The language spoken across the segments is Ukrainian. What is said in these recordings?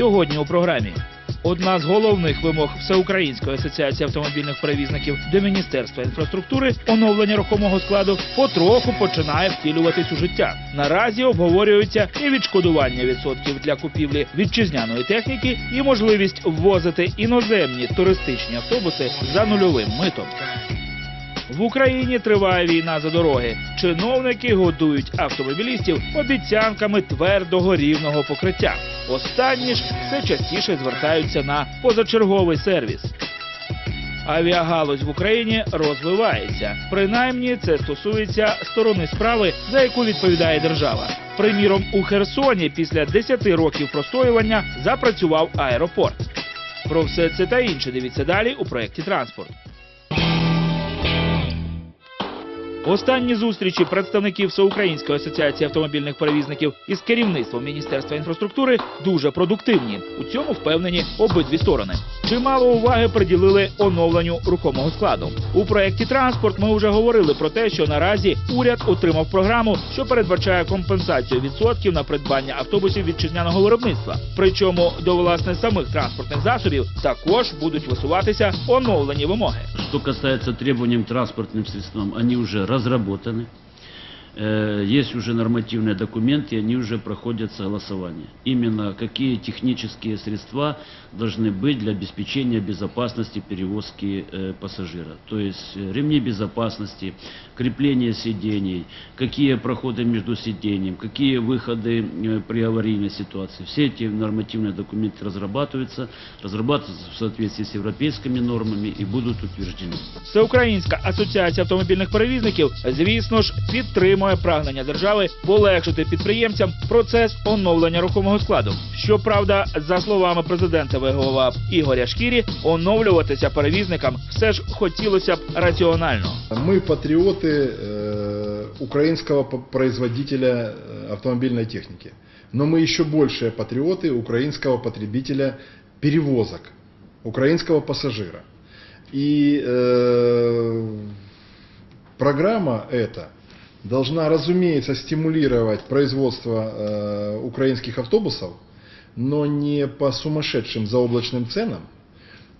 Сьогодні у програмі. Одна з головних вимог Всеукраїнської асоціації автомобільних перевізників до Міністерства інфраструктури оновлення рухомого складу потроху починає втілюватись у життя. Наразі обговорюється і відшкодування відсотків для купівлі вітчизняної техніки, і можливість ввозити іноземні туристичні автобуси за нульовим митом. В Україні триває війна за дороги. Чиновники годують автомобілістів обіцянками твердого рівного покриття. Останні ж все частіше звертаються на позачерговий сервіс. Авіагалузь в Україні розвивається. Принаймні, це стосується сторони справи, за яку відповідає держава. Приміром, у Херсоні після 10 років простоювання запрацював аеропорт. Про все це та інше дивіться далі у проєкті Транспорт. Останні зустрічі представників Всеукраїнської асоціації автомобільних перевізників із керівництвом Міністерства інфраструктури дуже продуктивні. У цьому впевнені обидві сторони. Чимало уваги приділили оновленню рухомого складу. У проєкті транспорт ми вже говорили про те, що наразі уряд отримав програму, що передбачає компенсацію відсотків на придбання автобусів вітчизняного виробництва. Причому до власне самих транспортних засобів також будуть висуватися оновлені вимоги. Что касается требованиям к транспортным средствам, они уже разработаны. Э, Есть уже нормативные документы, и они уже проходят согласование. Именно какие технические средства должны быть для обеспечения безопасности перевозки э, пассажира. То есть э, ремни безопасности, крепление сидений, какие проходы между сиденьем, какие выходы э, при аварийной ситуации. Все эти нормативные документы разрабатываются, разрабатываются в соответствии с европейскими нормами и будут утверждены. Всеукраїнська асоціація автомобільних перевізників, звісно ж, підтримує прагнення держави полегшити підприємцям процес оновлення рухомого складу. Щоправда, за словами президента ВГОВА Ігоря Шкірі, оновлюватися перевізникам все ж хотілося б раціонально. Мы Патриоты э, украинского производителя э, автомобильной техники. Но мы еще большие патриоты украинского потребителя перевозок, украинского пассажира. И э, программа эта должна, разумеется, стимулировать производство э, украинских автобусов, но не по сумасшедшим заоблачным ценам,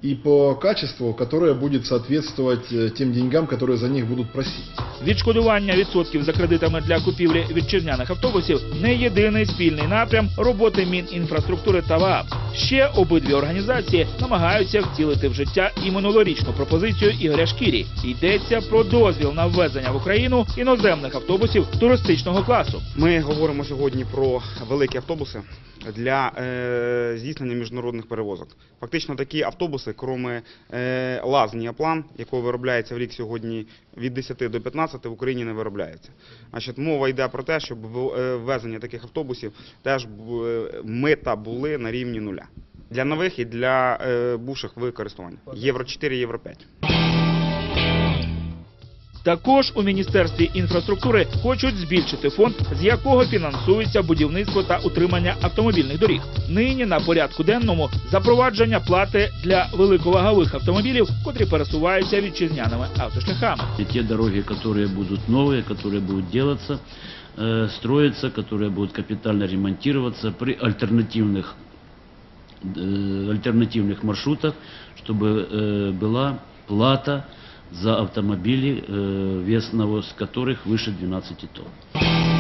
и по качеству, которое будет соответствовать э, тем деньгам, которые за них будут просить. Відшкодування відсотків за кредитами для купівлі вітчизняних автобусів не єдиний спільний напрям роботи Мінінфраструктури та ВААП. Ще обидві організації намагаються втілити в життя і минулорічну пропозицію Ігоря Шкірі. Йдеться про дозвіл на ввезення в Україну іноземних автобусів туристичного класу. Ми говоримо сьогодні про великі автобуси для е, здійснення міжнародних перевозок. Фактично такі автобуси, крім е, ЛАЗ «Ніаплан», якого виробляється в рік сьогодні від 10 до 15, в Україні не виробляється. Значить, мова йде про те, щоб е, ввезення таких автобусів теж мита були на рівні нуля. Для нових і для бувших в. Євро 4, Євро 5. Також у міністерстві інфраструктури хочуть збільшити фонд, з якого фінансується будівництво та утримання автомобільних доріг. Нині на порядку денному запровадження плати для великовагових автомобілів, котрі пересуваються вітчизняними автошляхами. И те дороги, которые будут новые, которые будут делаться, э, строиться, которые будут капитально ремонтироваться при альтернативных, э, альтернативных маршрутах, чтобы э, была плата за автомобили, э, вес навоз которых выше 12 тонн.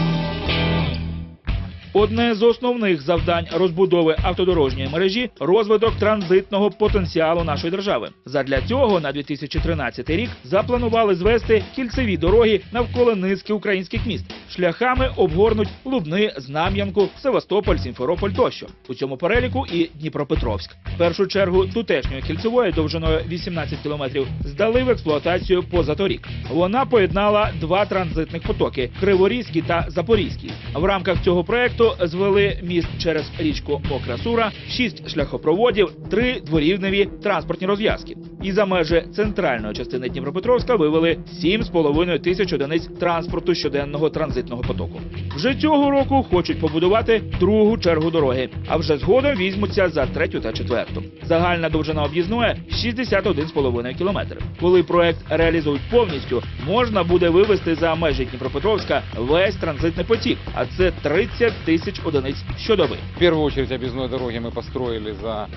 Одне з основних завдань розбудови автодорожньої мережі розвиток транзитного потенціалу нашої держави. Задля цього на 2013 рік запланували звести кільцеві дороги навколо низки українських міст. Шляхами обгорнуть Лубни, Знам'янку, Севастополь, Сімферополь тощо. У цьому переліку і Дніпропетровськ. В першу чергу тутешньої кільцевої довжиною 18 кілометрів здали в експлуатацію позаторік. Вона поєднала два транзитних потоки Криворізький та Запорізький. В рамках цього проекту звели міст через річку Окрасура, шість шляхопроводів, три дворівневі транспортні розв'язки. І за межі центральної частини Дніпропетровська вивели 7,5 тисяч одиниць транспорту щоденного транзитного потоку. Вже цього року хочуть побудувати другу чергу дороги, а вже згодом візьмуться за третю та четверту. Загальна довжина об'їзної 61,5 кілометр. Коли проект реалізують повністю, можна буде вивести за межі Дніпропетровська весь транзитний потік, а це 30 тисяч одиниць щодоби. В первую очередь объездной дороги мы построили за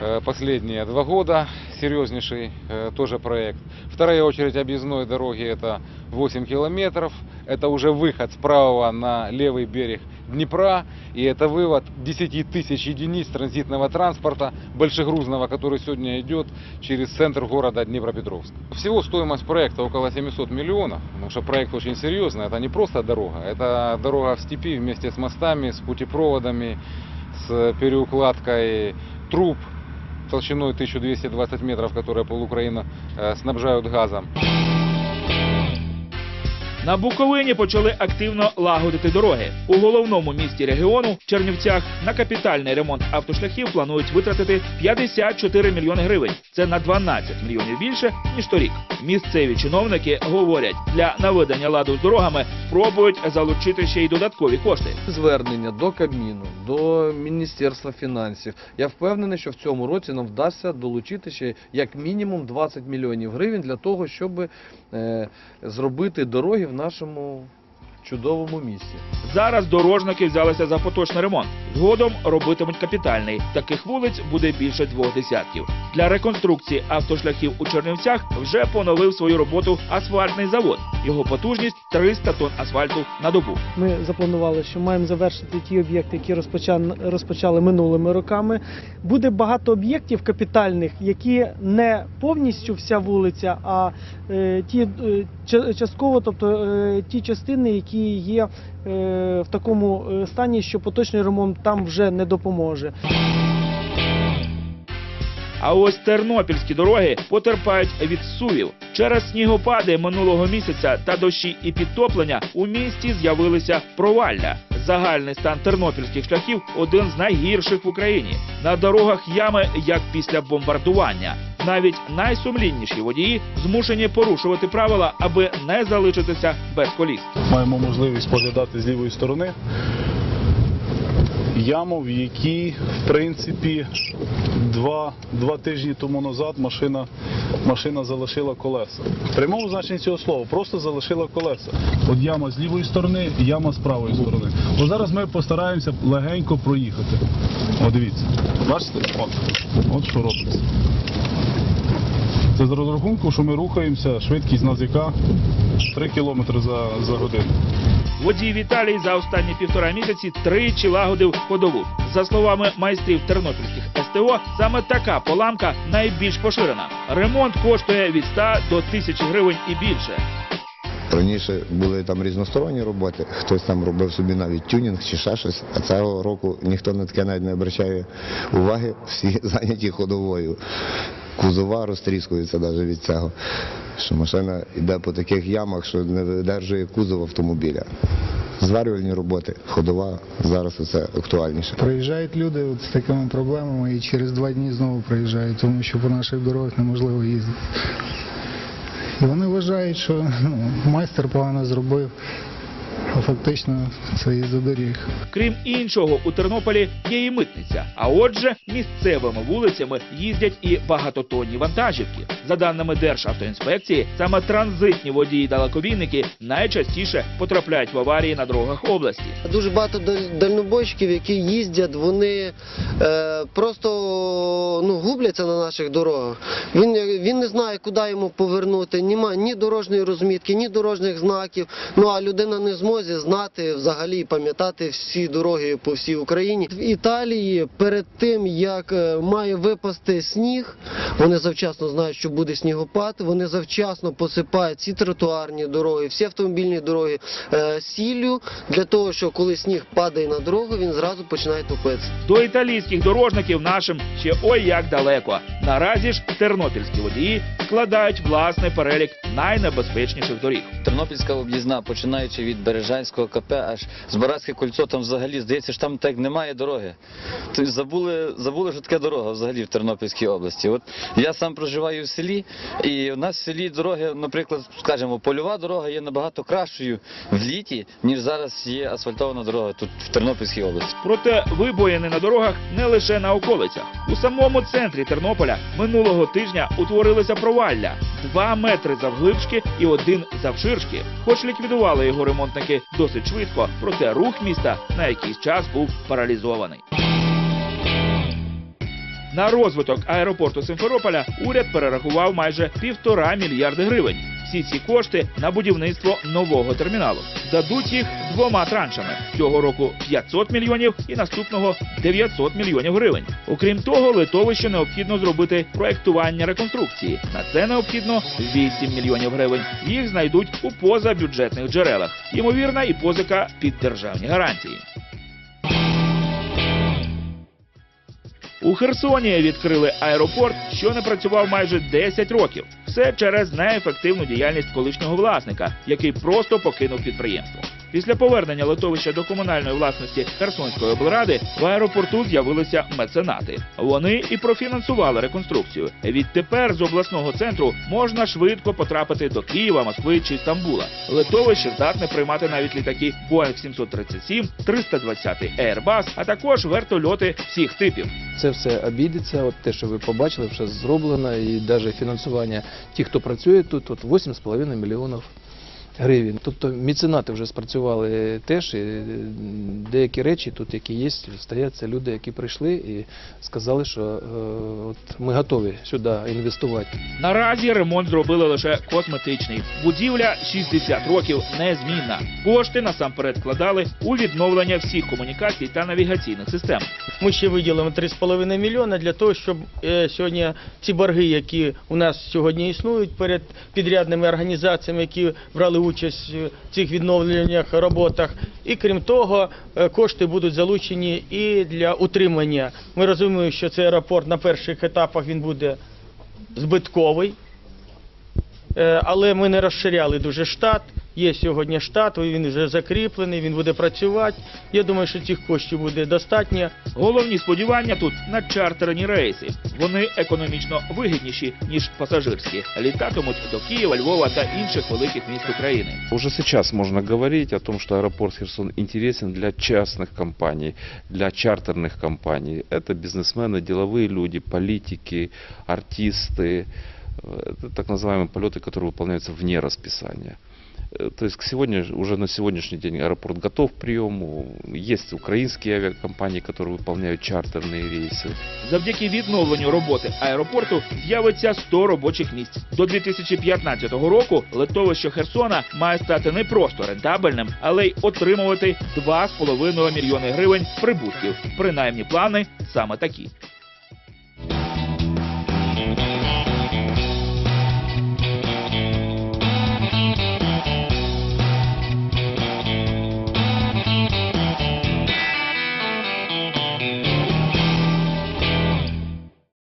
э, последние два года. Серьезнейший э, тоже проект. Вторая очередь объездной дороги это 8 километров. Это уже выход с правого на левый берег Днепра. И это вывод 10 тысяч единиц транзитного транспорта большегрузного, который сегодня идет через центр города Днепропетровск. Всего стоимость проекта около 700 миллионов, потому что проект очень серьезный. Это не просто дорога, это дорога в степи вместе с мостами, с путепроводами, с переукладкой труб толщиной 1220 метров, которые полукраина э, снабжают газом. На Буковині почали активно лагодити дороги. У головному місті регіону Чернівцях на капітальний ремонт автошляхів планують витратити 54 мільйони гривень. Це на 12 мільйонів більше ніж торік. Місцеві чиновники говорять, для наведення ладу з дорогами пробують залучити ще й додаткові кошти. звернення до Кабміну, до Міністерства фінансів. Я впевнений, що в цьому році нам вдасться долучити ще як мінімум 20 мільйонів гривень для того, щоб е, зробити дороги в нашому чудовому місті. Зараз дорожники взялися за поточний ремонт. Згодом робитимуть капітальний. Таких вулиць буде більше двох десятків. Для реконструкції автошляхів у Чернівцях вже поновив свою роботу асфальтний завод. Його потужність 300 тонн асфальту на добу. Ми запланували, що маємо завершити ті об'єкти, які розпоча- розпочали минулими роками. Буде багато об'єктів капітальних, які не повністю вся вулиця, а е, ті е, ча- частково, тобто е, ті частини, які є е, в такому е, стані, що поточний ремонт там вже не допоможе. А ось тернопільські дороги потерпають від сувів. Через снігопади минулого місяця та дощі і підтоплення у місті з'явилися провалля. Загальний стан тернопільських шляхів один з найгірших в Україні. На дорогах ями як після бомбардування. Навіть найсумлінніші водії змушені порушувати правила, аби не залишитися без коліс. маємо можливість поглядати з лівої сторони яму, в якій, в принципі, два, два тижні тому назад машина, машина залишила колеса. В прямому значенні цього слова, просто залишила колеса. От яма з лівої сторони, яма з правої сторони. От зараз ми постараємося легенько проїхати. О, дивіться. Бачите? От, от що робиться. Це з розрахунку, що ми рухаємося, швидкість на ЗК 3 км за, за годину. Водій Віталій за останні півтора місяці тричі лагодив ходову. За словами майстрів тернопільських СТО, саме така поламка найбільш поширена. Ремонт коштує від 100 до 1000 гривень і більше. Раніше були там різносторонні роботи, хтось там робив собі навіть тюнінг чи ще щось, а цього року ніхто на таке навіть не обращає уваги, всі зайняті ходовою. Кузова розтріскується навіть від цього, що машина йде по таких ямах, що не видержує кузов автомобіля. Зварювальні роботи, ходова, зараз це актуальніше. Приїжджають люди от з такими проблемами і через два дні знову приїжджають, тому що по наших дорогах неможливо їздити. І вони вважають, що ну, майстер погано зробив, фактично це із-за доріг. Крім іншого, у Тернополі є і митниця. А отже, місцевими вулицями їздять і багатотонні вантажівки. За даними Державтоінспекції, саме транзитні водії далекобійники найчастіше потрапляють в аварії на дорогах області. Дуже багато даль- дальнобойщиків, які їздять, вони е, просто ну, губляться на наших дорогах. Він, він не знає, куди йому повернути. Нема ні дорожньої розмітки, ні дорожніх знаків. Ну а людина не в змозі знати взагалі пам'ятати всі дороги по всій Україні. В Італії перед тим як е, має випасти сніг, вони завчасно знають, що буде снігопад. Вони завчасно посипають ці тротуарні дороги, всі автомобільні дороги е, сіллю для того, що коли сніг падає на дорогу, він зразу починає топитися. До італійських дорожників нашим ще ой як далеко. Наразі ж тернопільські водії складають власний перелік найнебезпечніших доріг. Тернопільська об'їзна, починаючи від Бережанського КП, аж з Барацьке кольцо, там взагалі здається, що там так немає дороги. Тобто забули, забули, що таке дорога взагалі в Тернопільській області. От я сам проживаю в селі, і у нас в селі дороги, наприклад, скажімо, польова дорога є набагато кращою в літі, ніж зараз є асфальтована дорога тут в Тернопільській області. Проте вибоїни на дорогах не лише на околицях. У самому центрі Тернополя минулого тижня утворилися провалля. 2 метри завглибшки і один завширшки. Хоч ліквідували його ремонтники досить швидко, проте рух міста на якийсь час був паралізований. На розвиток аеропорту Симферополя уряд перерахував майже півтора мільярди гривень. Всі ці кошти на будівництво нового терміналу. Дадуть їх двома траншами цього року 500 мільйонів і наступного 900 мільйонів гривень. Окрім того, литовище необхідно зробити проектування реконструкції. На це необхідно 8 мільйонів гривень. Їх знайдуть у позабюджетних джерелах. Ймовірна і позика під державні гарантії. У Херсоні відкрили аеропорт, що не працював майже 10 років. Все через неефективну діяльність колишнього власника, який просто покинув підприємство. Після повернення литовища до комунальної власності Херсонської облради в аеропорту з'явилися меценати. Вони і профінансували реконструкцію. Відтепер з обласного центру можна швидко потрапити до Києва, Москви чи Стамбула. Литовище здатне приймати навіть літаки Boeing 737, 320 Airbus, а також вертольоти всіх типів. Це все обійдеться. От те, що ви побачили, вже зроблено, і навіть фінансування тих, хто працює тут, от 8,5 мільйонів гривень. Тобто меценати вже спрацювали теж, і е, деякі речі тут, які є, стоять, це люди, які прийшли і сказали, що е, от ми готові сюди інвестувати. Наразі ремонт зробили лише косметичний. Будівля 60 років незмінна. Кошти насамперед вкладали у відновлення всіх комунікацій та навігаційних систем. Ми ще виділимо 3,5 мільйона для того, щоб е, сьогодні ці борги, які у нас сьогодні існують перед підрядними організаціями, які брали участь в цих відновленнях роботах. І крім того, е, кошти будуть залучені і для утримання. Ми розуміємо, що цей аеропорт на перших етапах він буде збитковий. Е, Але ми не розширяли дуже штат. Є сьогодні штат, він вже закріплений, він буде працювати. Я думаю, що цих коштів буде достатньо. Головні сподівання тут на чартерні рейси. Вони економічно вигідніші ніж пасажирські. Літатимуть до Києва, Львова та інших великих міст України. Уже сейчас можно говорить о том, что аэропорт Херсон интересен для частных компаний, для чартерных компаний. Это бизнесмены, деловые люди, политики, артисты. Э, Это так называемые полеты, которые выполняются вне расписания. Э, То есть к сегодня, уже на сегодняшний день аэропорт готов к приему. Есть украинские авиакомпании, которые выполняют чартерные рейсы. Завдяки відновленню роботи аеропорту з'явиться 100 робочих місць. До 2015 року литовище Херсона має стати не просто рентабельним, але й отримувати 2,5 мільйони гривень прибутків. Принаймні плани саме такі.